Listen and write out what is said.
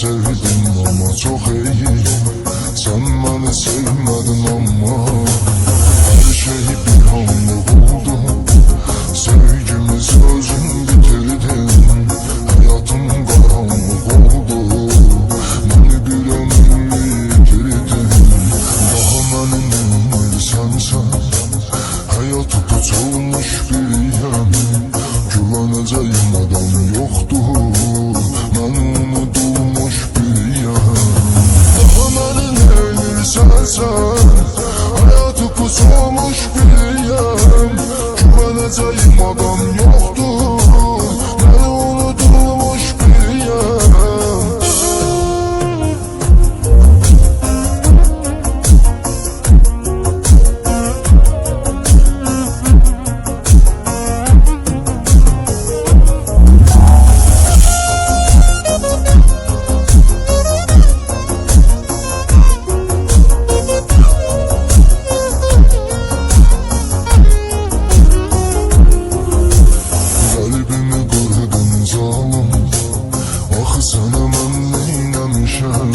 sevdim ama çok iyi Sen beni sevmedin ama Her şey bir anda oldu Sevgimi sözüm bitirdin Hayatım karanlık oldu. Beni bir ömürlü yitirdin Daha benim ömür sensen Hayatı tutulmuş bir yem. Güveneceğim adam yoktu. insan Hayatı pusmamış bile Sanamam neyine nişan